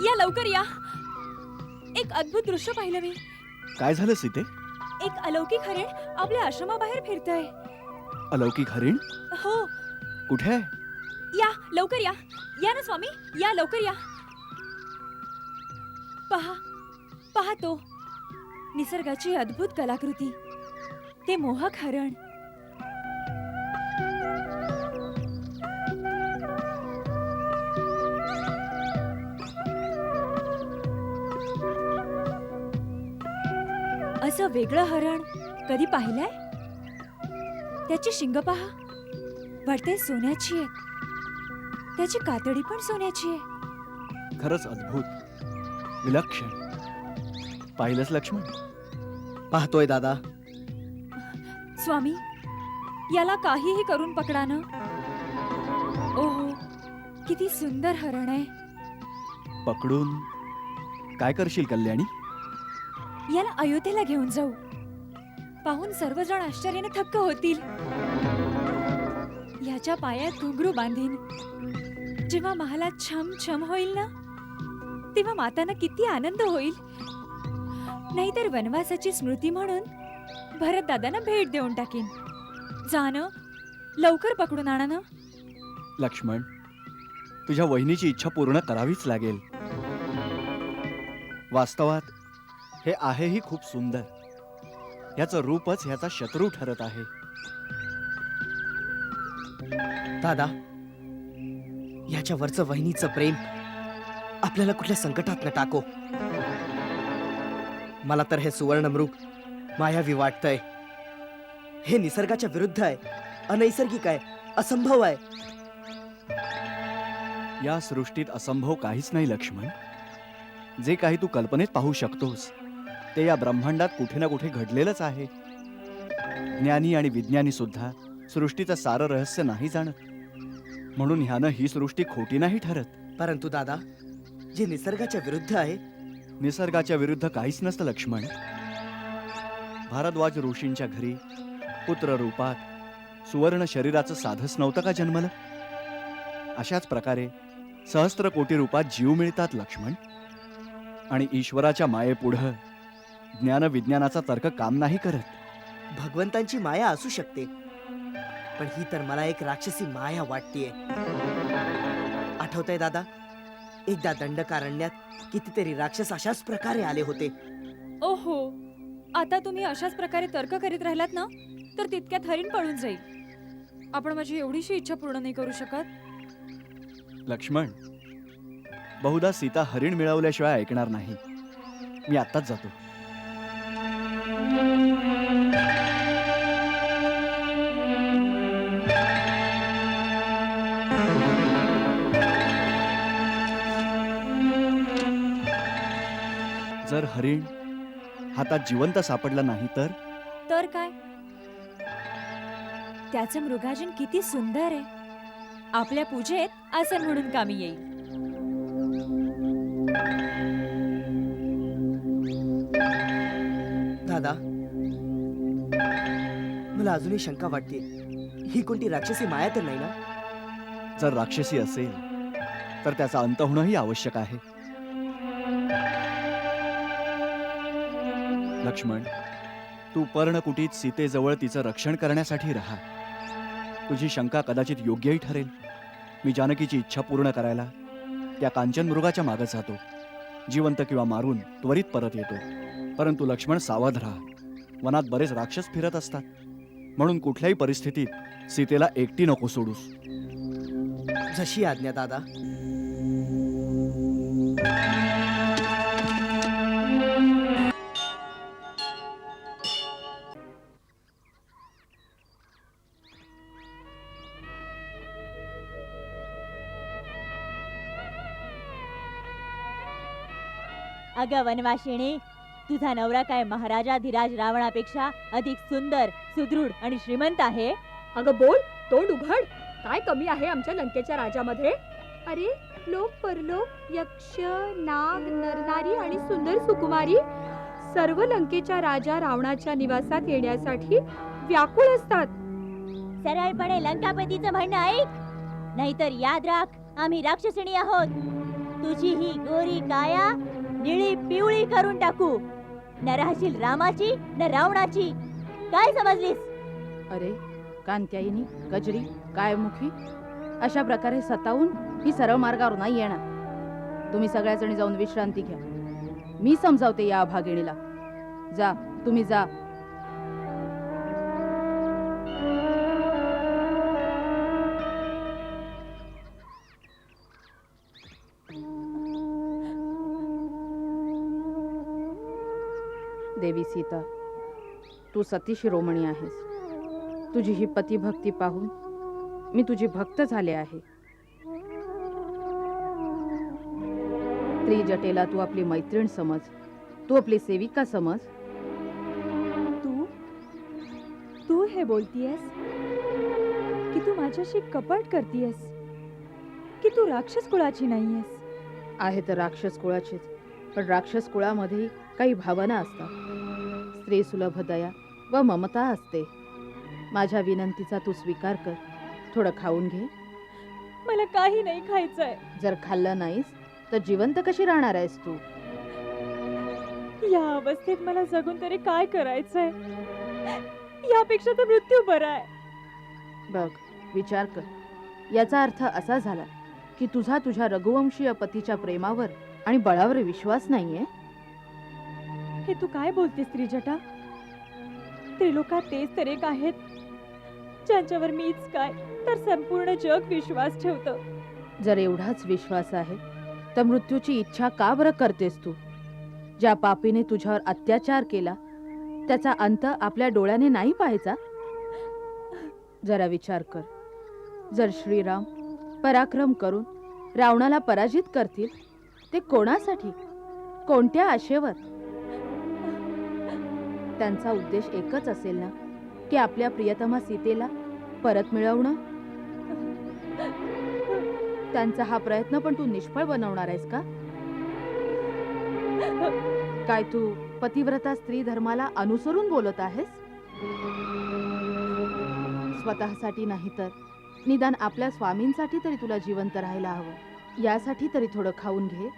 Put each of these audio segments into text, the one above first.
या लवकर या. एक अद्भुत दृश्य पाहिलं मी. काय झालं सीते? एक अलौकिक हरिण आपल्या आश्रमाबाहेर फिरतय. अलौकिक हरिण? हो. कुठे आहे? या लवकर या. या ना स्वामी या लवकर या. पहा पहा तो. निसर्गाची अद्भुत कलाकृती. ते मोहक हरण. असं वेगळं हरण कधी पाहिलंय? त्याची शिंग पहा. वाटते सोन्याची आहे त्याची कातडी पण सोन्याची आहे. खरंच अद्भुत. विलक्षण. पाहिलंच लक्ष्मण? पाहतोय दादा. स्वामी याला काहीही करून पकडा ना. ओहो किती सुंदर हरण आहे. पकडून काय करशील कल्याणी? याला अयोध्येला घेऊन जाऊ. पाहून सर्वजण आश्चर्याने थक्क होतील. याच्या पायात घुंगरू बांधीन. जेव्हा महाला छम छम होईल ना तेव्हा मातांना किती आनंद होईल. नाहीतर वनवासाची स्मृती म्हणून भरत दादांना भेट देऊन टाकेन. जाणं लवकर पकडून आणा ना. लक्ष्मण तुझ्या वहिनीची इच्छा पूर्ण करावीच लागेल. वास्तवात हे आहेही खूप सुंदर. याचं रूपच ह्याचा शत्रू ठरत आहे. दादा याच्यावरचं वहिनीचं प्रेम आपल्याला कुठल्या संकटात न टाको? मला तर हे सुवर्णमृग मायावी वाटतंय. हे निसर्गाच्या विरुद्ध आहे अनैसर्गिक आहे असंभव आहे. या सृष्टीत असंभव काहीच नाही लक्ष्मण. जे काही तू कल्पनेत पाहू शकतोस ते या ब्रह्मांडात कुठे ना कुठे घडलेलंच आहे. ज्ञानी आणि विज्ञानी सुद्धा सृष्टीचं सारं रहस्य नाही जाणत. म्हणून ह्यानं ही सृष्टी खोटी नाही ठरत. परंतु दादा जे निसर्गाच्या विरुद्ध आहे निसर्गाच्या विरुद्ध काहीच नसतं लक्ष्मण. भारद्वाज ऋषींच्या घरी पुत्र रूपात सुवर्ण शरीराचं साधच नव्हतं का जन्मलं? अशाच प्रकारे सहस्त्र कोटी रूपात जीव मिळतात लक्ष्मण. आणि ईश्वराच्या मायेपुढं ज्ञान विज्ञानाचा तर्क काम नाही करत. भगवंतांची माया असू शकते पण ही तर मला एक राक्षसी माया वाटतीये. आठवतंय दादा? एकदा दंडकारण्यात कितीतरी राक्षस अशाच प्रकारे आले होते. ओहो आता तुम्ही अशाच प्रकारे तर्क करीत राहिलात ना तर तितक्यात हरिण पळून जाईल. आपण माझी एवढीशी इच्छा पूर्ण नाही करू शकत. लक्ष्मण बहुधा सीता हरिण मिळवल्याशिवाय ऐकणार नाही. मी आत्ताच जातो. जर हरिण हातात जिवंत सापडला नाही तर? तर काय? त्याचं मृगाजन किती सुंदर आहे. आपल्या पूजेत आसन म्हणून कामी येईल. दादा मला अजूनही शंका वाटते. ही कोणती राक्षसी माया तर नाही ना? जर राक्षसी असेल तर त्याचा अंत होणंही आवश्यक आहे. लक्ष्मण तू पर्णकुटीत सीतेजवळ तिचं रक्षण करण्यासाठी राहा. तुझी शंका कदाचित योग्यही ठरेल. मी जानकीची इच्छा पूर्ण करायला त्या कांचन मृगाच्या मागं जातो. जिवंत किंवा मारून त्वरित परत येतो. परंतु लक्ष्मण सावध राहा. वनात बरेच राक्षस फिरत असतात. म्हणून कुठल्याही परिस्थितीत सीतेला एकटी नको सोडूस. जशी आज्ञा दादा. अगं वनवाशिणी तुझा नवरा काय महाराजा धीराज रावणापेक्षा अधिक सुंदर सुदृढ आणि श्रीमंत आहे? अगं बोल तोंड उघड. काय कमी आहे आमच्या लंकेच्या राजामध्ये? अरे लोक परलोक यक्ष नाग नरनारी आणि सुंदर सुकुमारी सर्व लंकेच्या राजा रावणाच्या निवासात येण्यासाठी व्याकुळ असतात. सरळपणे लंकापतीचं म्हणणं ऐक. नाहीतर याद राख आम्ही राक्षसिणी आहोत. तुझी ही गोरी काया निळी पिवळी करून टाकू. न राहशील रामाची न रावणाची. काय समजलीस? अरे कांत्यायनी गजरी कायमुखी अशा प्रकारे सतावून ही सरळ मार्गावर नाही येणार. तुम्ही सगळ्याजणी जाऊन विश्रांती घ्या. मी समजावते या अभागिणीला. जा तुम्ही जा. देवी सीता तू सती शिरोमणी आहेस. तुझी ही पतिभक्ती पाहून मी तुझी भक्त झाले आहे. त्रिजटेला तू आपली मैत्रीण समज तू आपली सेविका समज. तू? तू हे बोलतीयस? की तू माझ्याशी कपट करतीयस? की तू राक्षस कुळाची नाहीयेस? आहे तर राक्षस कुळाचीच पण राक्षस कुळामध्ये काही भावना असतात. स्त्री सुलभ दया व ममता असते. माझ्या विनंतीचा तू स्वीकार कर. थोडं खाऊन घे. मला काही नाही खायचंय. जर खाल्लं नाहीस तर जिवंत कशी राहणार आहेस तू? या अवस्थेत मला जगून तरी काय करायचंय? यापेक्षा तर मृत्यू बरा आहे. बघ विचार कर. याचा अर्थ असा झाला की तुझा तुझ्या रघुवंशीय पतीच्या प्रेमावर आणि बळावर विश्वास नाहीये? हे तू काय बोलतेस त्रिजटा? त्रिलोकात तेच तर एक आहेत ज्यांच्यावर मीच काय तर संपूर्ण जग विश्वास ठेवतं. जर एवढाच विश्वास आहे तर मृत्यूची इच्छा का बरं करतेस तू? ज्या पापीने तुझ्यावर अत्याचार केला त्याचा अंत आपल्या डोळ्याने नाही पाहायचा? जरा विचार कर. जर श्रीराम पराक्रम करून रावणाला पराजित करतील ते कोणासाठी? कोणत्या आशेवर? त्यांचा उद्देश एकच असेल ना? की आपल्या प्रियतमा सीतेला परत मिळवणं? त्यांचा हा प्रयत्न पण तू निष्फळ बनवणार आहेस का? काय तू पतिव्रता स्त्री धर्माला अनुसरून बोलत आहेस? स्वतःसाठी नाही तर. निदान आपल्या स्वामींसाठी तरी तुला जिवंत राहायला हवं. यासाठी तरी थोडं खाऊन घे.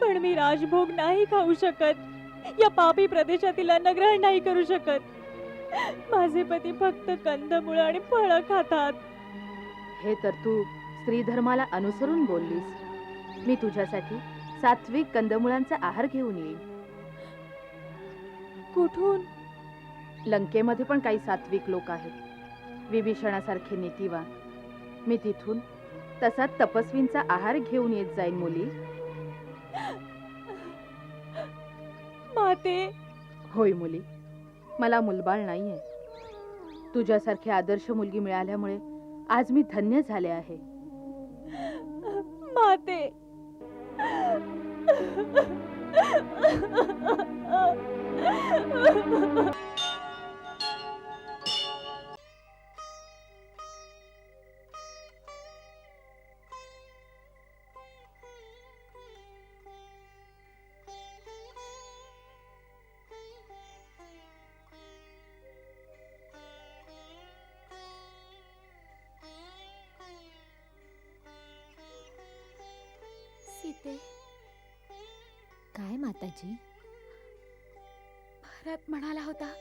पण मी राजभोग नाही खाऊ शकत. या पापी प्रदेशातील अन्नग्रहण नाही करू शकत. माझे पती फक्त कंदमुळं आणि फळं खातात. हे तर तू स्त्री धर्माला अनुसरून बोललीस. मी तुझ्यासाठी सात्विक कंदमुळांचा आहार घेऊन येईन. कुठून? लंकेमध्ये पण काही सात्विक लोक आहेत. विभीषणासारखे नीतिवान. मी तिथून तसा तपस्वींचा आहार घेऊन येत जाईन मुली. माते होय मुली. मला मुलबाळ नाहीये. तुझ्यासारखी आदर्श मुलगी मिळाल्यामुळे आज मी धन्य झाले आहे. माते. सीते काय माताजी? दशरथ म्हणाला होता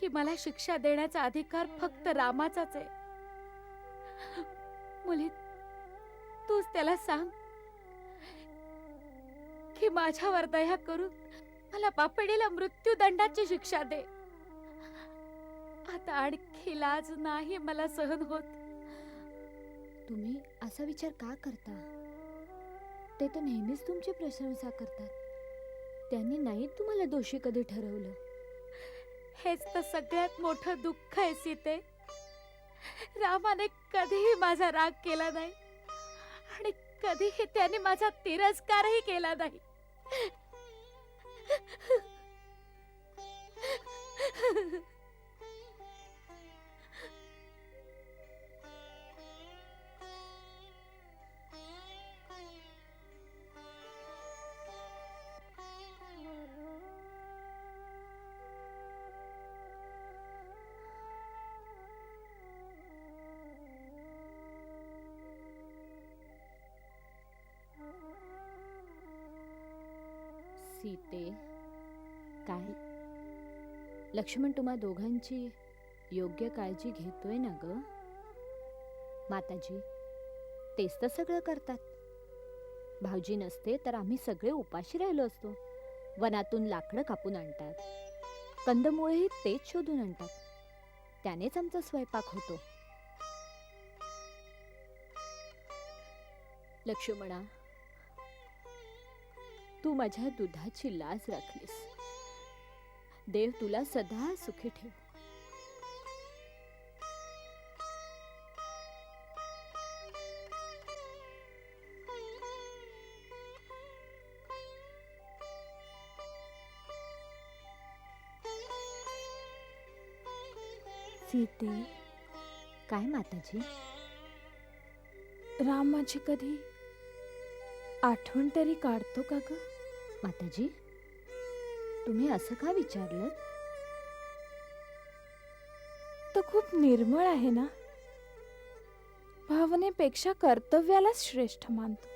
की मला शिक्षा देण्याचा अधिकार फक्त रामाचाच आहे. मुली तूच त्याला सांग की माझ्यावर दया करून मला पापडीला मृत्यूदंडाची शिक्षा दे. आता आणखी लाज नाही मला सहन होत. तुम्ही असा विचार का करता? ते तर नेहमीच तुमची प्रशंसा करतात. त्यांनी नाही तुम्हाला दोषी कधी ठरवलं? हेच तर सगळ्यात मोठं दुःख आहे सीते. रामाने कधीही माझा राग केला नाही आणि कधीही त्याने माझा तिरस्कारही केला नाही. सीते काय? लक्ष्मण तुम्हा दोघांची योग्य काळजी घेतोय ना ग? माताजी तेच तर सगळं करतात. भाऊजी नसते तर आम्ही सगळे उपाशी राहिलो असतो. वनातून लाकडं कापून आणतात. कंदमुळेही तेच शोधून आणतात. त्यानेच आमचा स्वयंपाक होतो. लक्ष्मणा तू माझ्या दुधाची लाज राखलीस. देव तुला सदा सुखी ठेव. सीते काय माताजी? रामाची कधी आठवण तरी काढतो का ग? माताजी तुम्ही असं का विचारलं तो खूप निर्मळ आहे ना? भावनेपेक्षा कर्तव्यालाच श्रेष्ठ मानतो.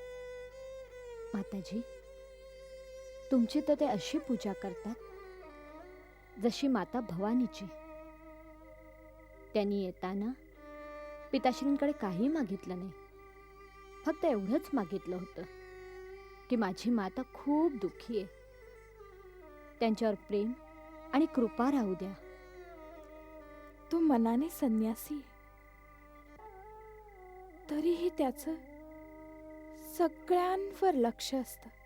माताजी तुमची तर ते अशी पूजा करतात जशी माता भवानीची. त्यांनी येताना पिताश्रींकडे काही मागितलं नाही फक्त एवढंच मागितलं होतं. की माझी माता खूप दुःखी आहे. त्यांच्यावर प्रेम आणि कृपा राहू द्या. तो मनाने संन्यासी तरीही त्याचं सगळ्यांवर लक्ष असतं.